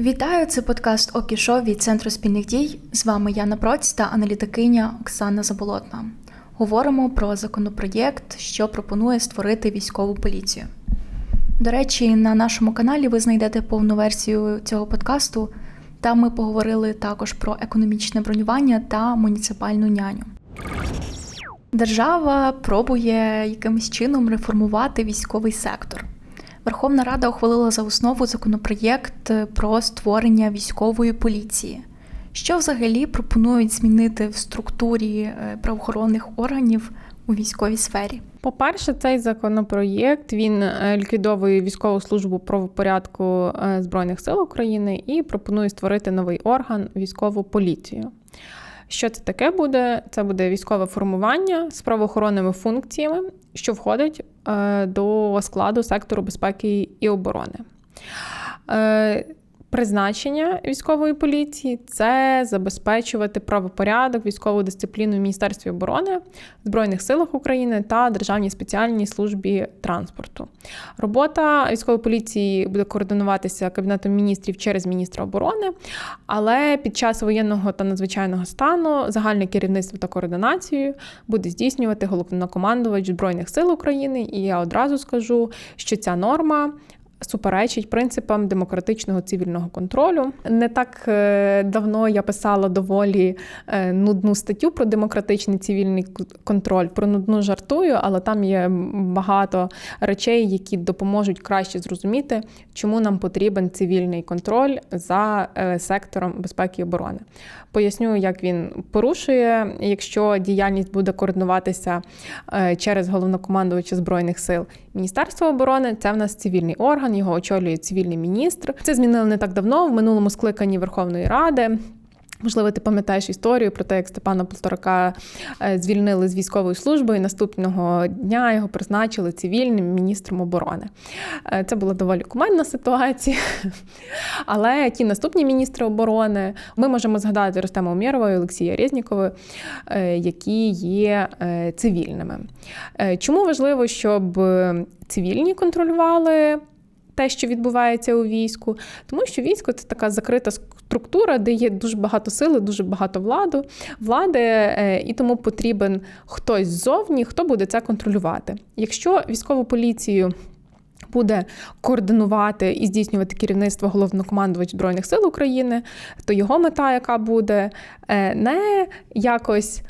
Вітаю, це подкаст Окішо від Центру спільних дій. З вами Яна Проць та аналітикиня Оксана Заболотна. Говоримо про законопроєкт, що пропонує створити військову поліцію. До речі, на нашому каналі ви знайдете повну версію цього подкасту. Там ми поговорили також про економічне бронювання та муніципальну няню. Держава пробує якимось чином реформувати військовий сектор. Верховна Рада ухвалила за основу законопроєкт про створення військової поліції. Що взагалі пропонують змінити в структурі е, правоохоронних органів у військовій сфері? По-перше, цей законопроєкт він е, ліквідовує військову службу правопорядку е, Збройних сил України і пропонує створити новий орган військову поліцію. Що це таке буде? Це буде військове формування з правоохоронними функціями, що входить е, до складу сектору безпеки і оборони. Призначення військової поліції це забезпечувати правопорядок, військову дисципліну в Міністерстві оборони, Збройних силах України та Державній спеціальній службі транспорту. Робота військової поліції буде координуватися Кабінетом міністрів через міністра оборони, але під час воєнного та надзвичайного стану загальне керівництво та координацію буде здійснювати головнокомандувач Збройних сил України. І я одразу скажу, що ця норма суперечить принципам демократичного цивільного контролю. Не так е, давно я писала доволі е, нудну статтю про демократичний цивільний контроль. Про нудну жартую, але там є багато речей, які допоможуть краще зрозуміти, чому нам потрібен цивільний контроль за е, сектором безпеки і оборони. Поясню, як він порушує, якщо діяльність буде координуватися через головнокомандувача збройних сил. Міністерство оборони це в нас цивільний орган, його очолює цивільний міністр. Це змінили не так давно в минулому скликанні Верховної Ради. Можливо, ти пам'ятаєш історію про те, як Степана Полторака е, звільнили з військової служби, і наступного дня його призначили цивільним міністром оборони. Е, це була доволі кумедна ситуація. Але ті наступні міністри оборони ми можемо згадати Ростема Умєрова і Олексія Резнікова, е, які є цивільними. Чому важливо, щоб цивільні контролювали? Те, що відбувається у війську, тому що військо це така закрита структура, де є дуже багато сили, дуже багато владу, влади, е, і тому потрібен хтось ззовні, хто буде це контролювати. Якщо військову поліцію буде координувати і здійснювати керівництво головнокомандувач Збройних сил України, то його мета, яка буде е, не якось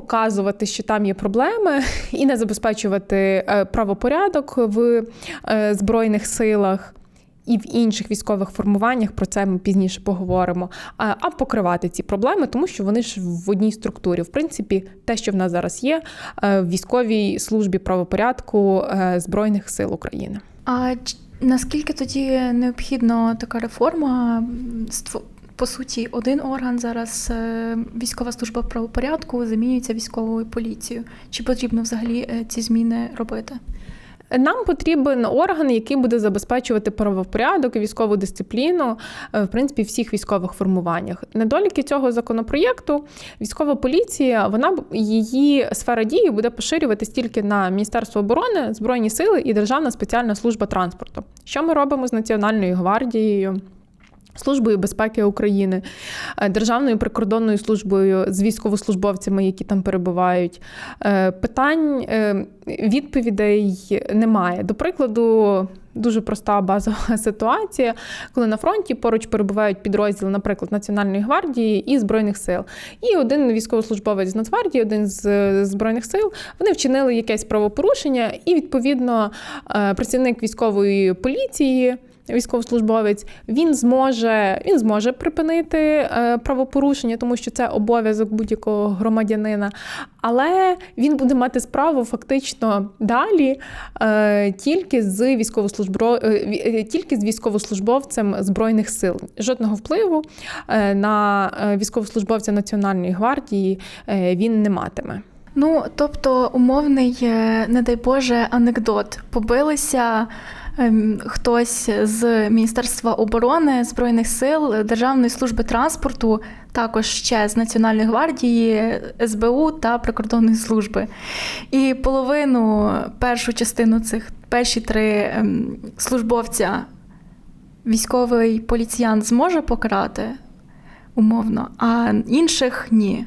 показувати, що там є проблеми, і не забезпечувати е, правопорядок в е, збройних силах. І в інших військових формуваннях про це ми пізніше поговоримо. А покривати ці проблеми, тому що вони ж в одній структурі. В принципі, те, що в нас зараз є е, в військовій службі правопорядку Збройних сил України. А наскільки тоді необхідна така реформа по суті, один орган зараз е, військова служба правопорядку замінюється військовою поліцією. Чи потрібно взагалі е, ці зміни робити? Нам потрібен орган, який буде забезпечувати правопорядок і військову дисципліну е, в принципі всіх військових формуваннях. Недоліки цього законопроєкту військова поліція, вона її сфера дії буде поширюватись тільки на Міністерство оборони, Збройні сили і Державна спеціальна служба транспорту. Що ми робимо з Національною гвардією? Службою безпеки України, е, Державною прикордонною службою з військовослужбовцями, які там перебувають. Е, питань е, відповідей немає. До прикладу, дуже проста базова ситуація, коли на фронті поруч перебувають підрозділи, наприклад, Національної гвардії і Збройних сил. І один військовослужбовець з Нацгвардії, один з збройних сил, вони вчинили якесь правопорушення, і відповідно працівник військової поліції військовослужбовець, він зможе він зможе припинити е, правопорушення, тому що це обов'язок будь-якого громадянина. Але він буде мати справу фактично далі е, тільки з військовослужбов... Е, тільки з військовослужбовцем збройних сил. Жодного впливу на військовослужбовця Національної гвардії він не матиме. Ну тобто, умовний, не дай Боже, анекдот побилися. Ем, хтось з Міністерства оборони Збройних сил, Державної служби транспорту, також ще з Національної гвардії, СБУ та прикордонної служби. І половину першу частину цих перші три ем, службовця військовий поліціян зможе покарати умовно, а інших ні.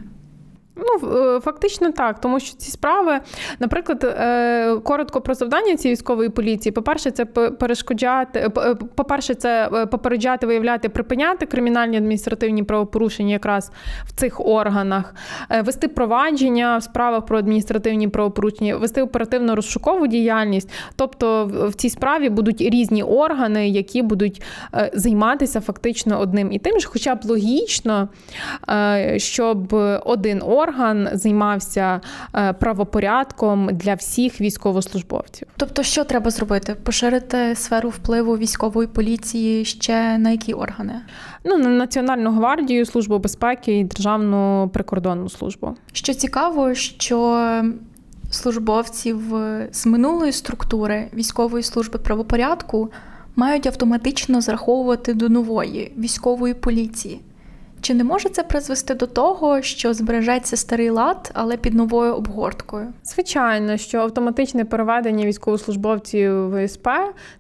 Ну, е, фактично так, тому що ці справи, наприклад, е, коротко про завдання цієї військової поліції. По-перше, це перешкоджати, е, по-перше, це попереджати, виявляти, припиняти кримінальні адміністративні правопорушення якраз в цих органах, вести провадження в справах про адміністративні правопорушення, вести оперативно розшукову діяльність. Тобто в цій справі будуть різні органи, які будуть займатися фактично одним і тим ж, хоча б логічно, щоб один орган займався е, правопорядком для всіх військовослужбовців. Тобто, що треба зробити? Поширити сферу впливу військової поліції ще на які органи? Ну, на Національну гвардію, службу безпеки і Державну прикордонну службу. Що цікаво, що службовців з минулої структури військової служби правопорядку мають автоматично зараховувати до нової військової поліції. Чи не може це призвести до того, що збережеться старий лад, але під новою обгорткою? Звичайно, що автоматичне переведення військовослужбовців ВСП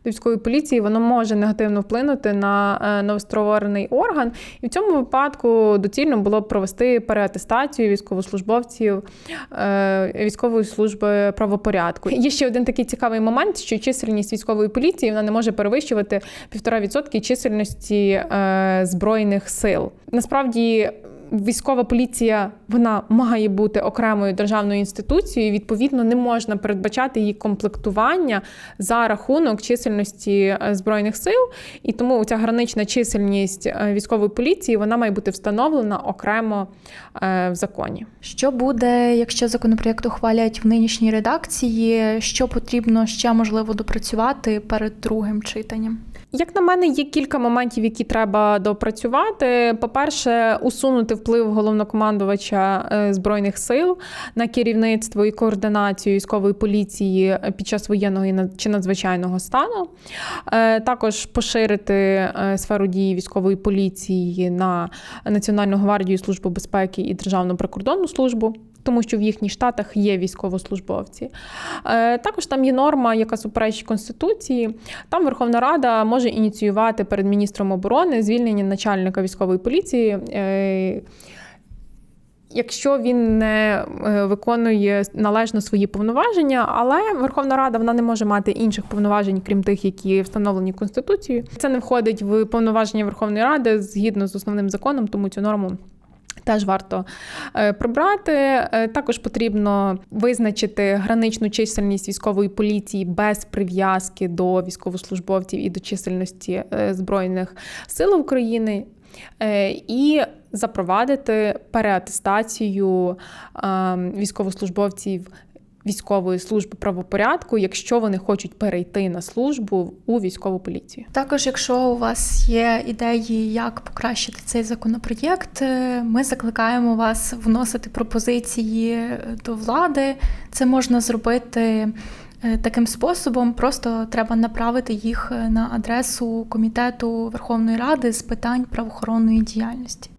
до військової поліції воно може негативно вплинути на е, новостворений орган, і в цьому випадку доцільно було б провести переатестацію військовослужбовців е, військової служби правопорядку. Є ще один такий цікавий момент, що чисельність військової поліції вона не може перевищувати 1,5% чисельності е, збройних сил. Насправді. Військова поліція вона має бути окремою державною інституцією. Відповідно, не можна передбачати її комплектування за рахунок чисельності е, збройних сил, і тому ця гранична чисельність е, військової поліції вона має бути встановлена окремо е, в законі. Що буде, якщо законопроєкт ухвалять в нинішній редакції? Що потрібно ще можливо допрацювати перед другим читанням? Як на мене, є кілька моментів, які треба допрацювати. По-перше, усунути вплив головнокомандувача е, збройних сил на керівництво і координацію військової поліції під час воєнного чи надзвичайного стану. Е, Також поширити е, сферу дії військової поліції на Національну гвардію, службу безпеки і Державну прикордонну службу. Тому що в їхніх штатах є військовослужбовці. Е, Також там є норма, яка суперечить Конституції. Там Верховна Рада може ініціювати перед міністром оборони звільнення начальника військової поліції. е, Якщо він не е, виконує належно свої повноваження, але Верховна Рада вона не може мати інших повноважень, крім тих, які встановлені Конституцією. Це не входить в повноваження Верховної Ради згідно з основним законом, тому цю норму Теж варто е, прибрати. Е, Також потрібно визначити граничну чисельність військової поліції без прив'язки до військовослужбовців і до чисельності е, Збройних сил України. І запровадити переатестацію е, військовослужбовців військової служби правопорядку, якщо вони хочуть перейти на службу у військову поліцію. Також, якщо у вас є ідеї, як покращити цей законопроєкт, е, ми закликаємо вас вносити пропозиції до влади. Це можна зробити е, таким способом. Просто треба направити їх на адресу комітету Верховної Ради з питань правоохоронної діяльності.